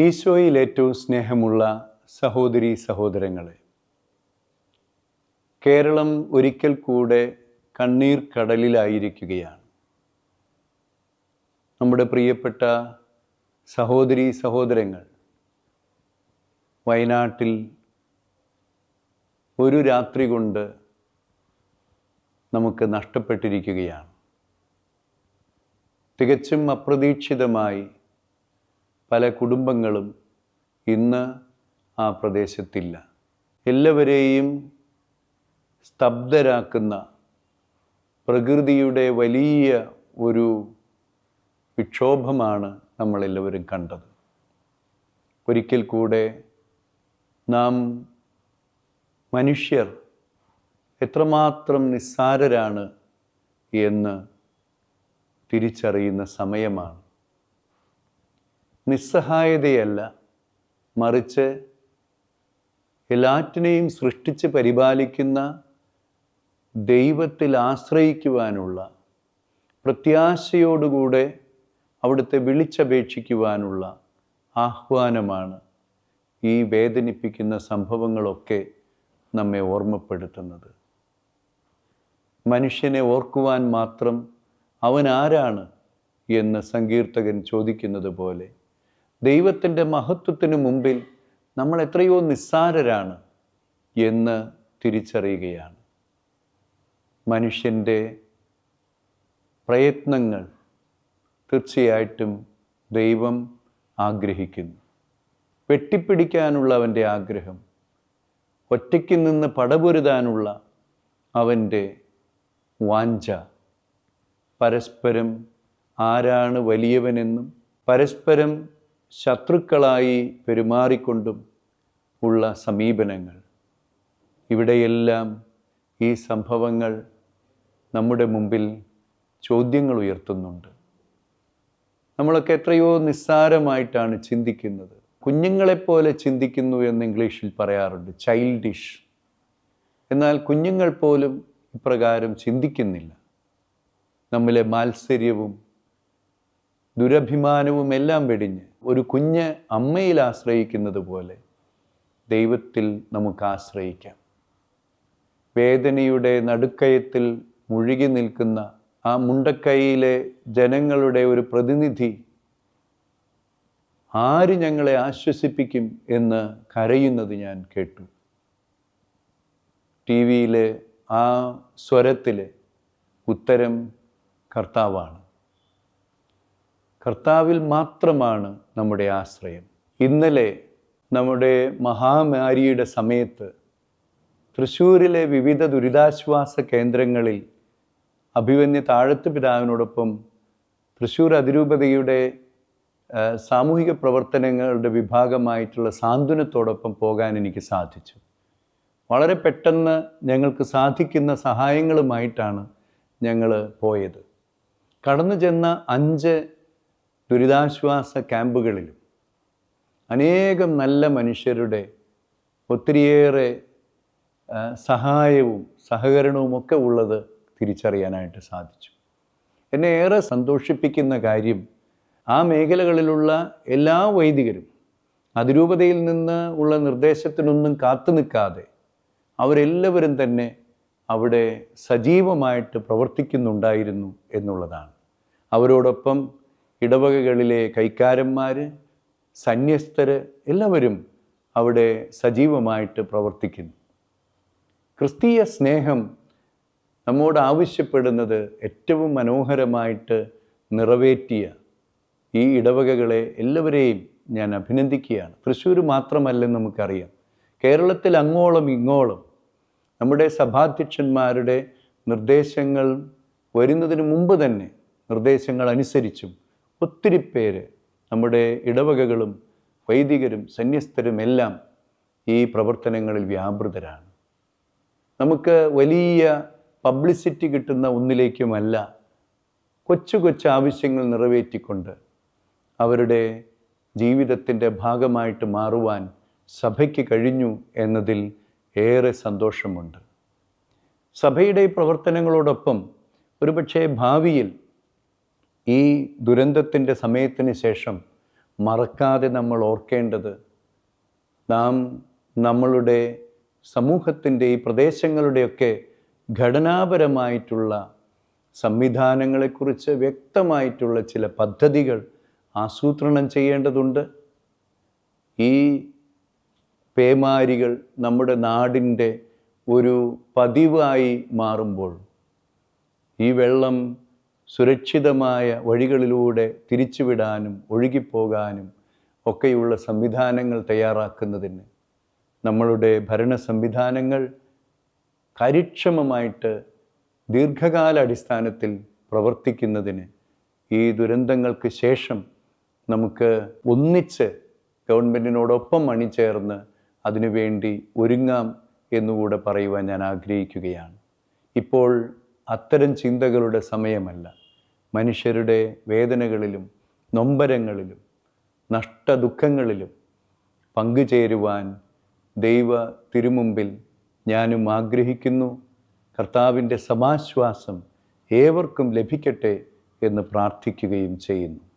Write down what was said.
ഈശോയിൽ ഏറ്റവും സ്നേഹമുള്ള സഹോദരി സഹോദരങ്ങളെ കേരളം ഒരിക്കൽ കൂടെ കണ്ണീർ കടലിലായിരിക്കുകയാണ്. നമ്മുടെ പ്രിയപ്പെട്ട സഹോദരി സഹോദരങ്ങൾ വയനാട്ടിൽ ഒരു രാത്രി കൊണ്ട് നമുക്ക് നഷ്ടപ്പെട്ടിരിക്കുകയാണ്. തികച്ചും അപ്രതീക്ഷിതമായി പല കുടുംബങ്ങളും ഇന്ന് ആ പ്രദേശത്തില്ല. എല്ലാവരെയും സ്തബ്ധരാക്കുന്ന പ്രകൃതിയുടെ വലിയ ഒരു വിക്ഷോഭമാണ് നമ്മളെല്ലാവരും കണ്ടത്. ഒരിക്കൽ കൂടെ നാം മനുഷ്യർ എത്രമാത്രം നിസ്സാരരാണ് എന്ന് തിരിച്ചറിയുന്ന സമയമാണ്. നിസ്സഹായതയല്ല. മറിച്ച് എല്ലാറ്റിനെയും സൃഷ്ടിച്ച് പരിപാലിക്കുന്ന ദൈവത്തിൽ ആശ്രയിക്കുവാനുള്ള പ്രത്യാശയോടുകൂടെ അവിടുത്തെ വിളിച്ചപേക്ഷിക്കുവാനുള്ള ആഹ്വാനമാണ് ഈ വേദനിപ്പിക്കുന്ന സംഭവങ്ങളൊക്കെ നമ്മെ ഓർമ്മപ്പെടുത്തുന്നത്. മനുഷ്യനെ ഓർക്കുവാൻ മാത്രം അവൻ ആരാണ് എന്ന് സങ്കീർത്തകൻ ചോദിക്കുന്നത് പോലെ ദൈവത്തിന്റെ മഹത്വത്തിന് മുമ്പിൽ നമ്മൾ എത്രയോ നിസ്സാരരാണ് എന്ന് തിരിച്ചറിയുകയാണ്. മനുഷ്യന്റെ പ്രയത്നങ്ങൾ തീർച്ചയായിട്ടും ദൈവം ആഗ്രഹിക്കുന്നു. വെട്ടിപ്പിടിക്കാനുള്ള അവന്റെ ആഗ്രഹം ഒറ്റയ്ക്ക് നിന്ന് പടപൊരുതാനുള്ള അവന്റെ വാഞ്ച. പരസ്പരം ആരാണ് വലിയവനെന്നും പരസ്പരം ശത്രുക്കളായി പെരുമാറിക്കൊണ്ടും ഉള്ള സമീപനങ്ങൾ. ഇവിടെയെല്ലാം ഈ സംഭവങ്ങൾ നമ്മുടെ മുമ്പിൽ ചോദ്യങ്ങൾ ഉയർത്തുന്നുണ്ട്. നമ്മളൊക്കെ എത്രയോ നിസ്സാരമായിട്ടാണ് ചിന്തിക്കുന്നത്. കുഞ്ഞുങ്ങളെപ്പോലെ ചിന്തിക്കുന്നു എന്ന് ഇംഗ്ലീഷിൽ പറയാറുണ്ട് ചൈൽഡിഷ് എന്നാൽ കുഞ്ഞുങ്ങൾ പോലും ഇപ്രകാരം ചിന്തിക്കുന്നില്ല. നമ്മിലെ മാത്സര്യവും ദുരഭിമാനവും എല്ലാം വെടിഞ്ഞ് ഒരു കുഞ്ഞ് അമ്മയിൽ ആശ്രയിക്കുന്നത് പോലെ ദൈവത്തിൽ നമുക്ക് ആശ്രയിക്കാം. വേദനയുടെ നടുക്കയത്തിൽ മുഴുകി നിൽക്കുന്ന ആ മുണ്ടക്കൈയിലെ ജനങ്ങളുടെ ഒരു പ്രതിനിധി ആര് ഞങ്ങളെ ആശ്വസിപ്പിക്കും എന്ന് കരയുന്നത് ഞാൻ കേട്ടു. ടി വിയിലെ ആ സ്വരത്തിലെ ഉത്തരം കർത്താവാണ്. കർത്താവിൽ മാത്രമാണ് നമ്മുടെ ആശ്രയം. ഇന്നലെ നമ്മുടെ മഹാമാരിയുടെ സമയത്ത് തൃശ്ശൂരിലെ വിവിധ ദുരിതാശ്വാസ കേന്ദ്രങ്ങളിൽ അഭിവന്യ താഴത്ത് പിതാവിനോടൊപ്പം തൃശ്ശൂർ അതിരൂപതയുടെ സാമൂഹിക പ്രവർത്തനങ്ങളുടെ വിഭാഗമായിട്ടുള്ള സാന്ത്വനത്തോടൊപ്പം പോകാൻ എനിക്ക് സാധിച്ചു. വളരെ പെട്ടെന്ന് ഞങ്ങൾക്ക് സാധിക്കുന്ന സഹായങ്ങളുമായിട്ടാണ് ഞങ്ങൾ പോയത്. കടന്നു ചെന്ന അഞ്ച് ദുരിതാശ്വാസ ക്യാമ്പുകളിലും അനേകം നല്ല മനുഷ്യരുടെ ഒത്തിരിയേറെ സഹായവും സഹകരണവും ഒക്കെ ഉള്ളത് തിരിച്ചറിയാനായിട്ട് സാധിച്ചു. എന്നെ ഏറെ സന്തോഷിപ്പിക്കുന്ന കാര്യം ആ മേഖലകളിലുള്ള എല്ലാ വൈദികരും അതിരൂപതയിൽ നിന്ന് ഉള്ള നിർദ്ദേശത്തിനൊന്നും കാത്തു നിൽക്കാതെ അവരെല്ലാവരും തന്നെ അവിടെ സജീവമായിട്ട് പ്രവർത്തിക്കുന്നുണ്ടായിരുന്നു എന്നുള്ളതാണ്. അവരോടൊപ്പം ഇടവകകളിലെ കൈക്കാരന്മാർ സന്യസ്തർ എല്ലാവരും അവിടെ സജീവമായിട്ട് പ്രവർത്തിക്കുന്നു. ക്രിസ്തീയ സ്നേഹം നമ്മോട് ആവശ്യപ്പെടുന്നത് ഏറ്റവും മനോഹരമായിട്ട് നിറവേറ്റിയ ഈ ഇടവകകളെ എല്ലാവരെയും ഞാൻ അഭിനന്ദിക്കുകയാണ്. തൃശ്ശൂർ മാത്രമല്ലെന്ന് നമുക്കറിയാം. കേരളത്തിൽ അങ്ങോളം ഇങ്ങോളം നമ്മുടെ സഭാധ്യക്ഷന്മാരുടെ നിർദ്ദേശങ്ങൾ വരുന്നതിന് മുമ്പ് തന്നെ നിർദ്ദേശങ്ങൾ അനുസരിച്ചും ഒത്തിരി പേര് നമ്മുടെ ഇടവകകളും വൈദികരും സന്യസ്തരും എല്ലാം ഈ പ്രവർത്തനങ്ങളിൽ വ്യാപൃതരാണ്. നമുക്ക് വലിയ പബ്ലിസിറ്റി കിട്ടുന്ന ഒന്നിലേക്കുമല്ല കൊച്ചു കൊച്ചു ആവശ്യങ്ങൾ നിറവേറ്റിക്കൊണ്ട് അവരുടെ ജീവിതത്തിന്റെ ഭാഗമായിട്ട് മാറുവാൻ സഭയ്ക്ക് കഴിഞ്ഞു എന്നതിൽ ഏറെ സന്തോഷമുണ്ട്. സഭയുടെ പ്രവർത്തനങ്ങളോടൊപ്പം ഒരുപക്ഷെ ഭാവിയിൽ ഈ ദുരന്തത്തിന്റെ സമയത്തിന് ശേഷം മറക്കാതെ നമ്മൾ ഓർക്കേണ്ടത് നാം നമ്മളുടെ സമൂഹത്തിന്റെ ഈ പ്രദേശങ്ങളുടെയൊക്കെ ഘടനാപരമായിട്ടുള്ള സംവിധാനങ്ങളെക്കുറിച്ച് വ്യക്തമായിട്ടുള്ള ചില പദ്ധതികൾ ആസൂത്രണം ചെയ്യേണ്ടതുണ്ട്. ഈ പേമാരികൾ നമ്മുടെ നാടിന്റെ ഒരു പതിവായി മാറുമ്പോൾ ഈ വെള്ളം സുരക്ഷിതമായ വഴികളിലൂടെ തിരിച്ചുവിടാനും ഒഴുകിപ്പോകാനും ഒക്കെയുള്ള സംവിധാനങ്ങൾ തയ്യാറാക്കുന്നതിന് നമ്മളുടെ ഭരണ സംവിധാനങ്ങൾ കാര്യക്ഷമമായിട്ട് ദീർഘകാല അടിസ്ഥാനത്തിൽ പ്രവർത്തിക്കുന്നതിന് ഈ ദുരന്തങ്ങൾക്ക് ശേഷം നമുക്ക് ഒന്നിച്ച് ഗവൺമെന്റിനോടൊപ്പം അണിചേർന്ന് അതിനുവേണ്ടി ഒരുങ്ങാം എന്നുകൂടെ പറയുവാൻ ഞാൻ ആഗ്രഹിക്കുകയാണ്. ഇപ്പോൾ അത്തരം ചിന്തകളുടെ സമയമല്ല. മനുഷ്യരുടെ വേദനകളിലും നൊമ്പരങ്ങളിലും നഷ്ടദുഃഖങ്ങളിലും പങ്കുചേരുവാൻ ദൈവ തിരുമുമ്പിൽ ഞാനും ആഗ്രഹിക്കുന്നു. കർത്താവിന്റെ സമാശ്വാസം ഏവർക്കും ലഭിക്കട്ടെ എന്ന് പ്രാർത്ഥിക്കുകയും ചെയ്യുന്നു.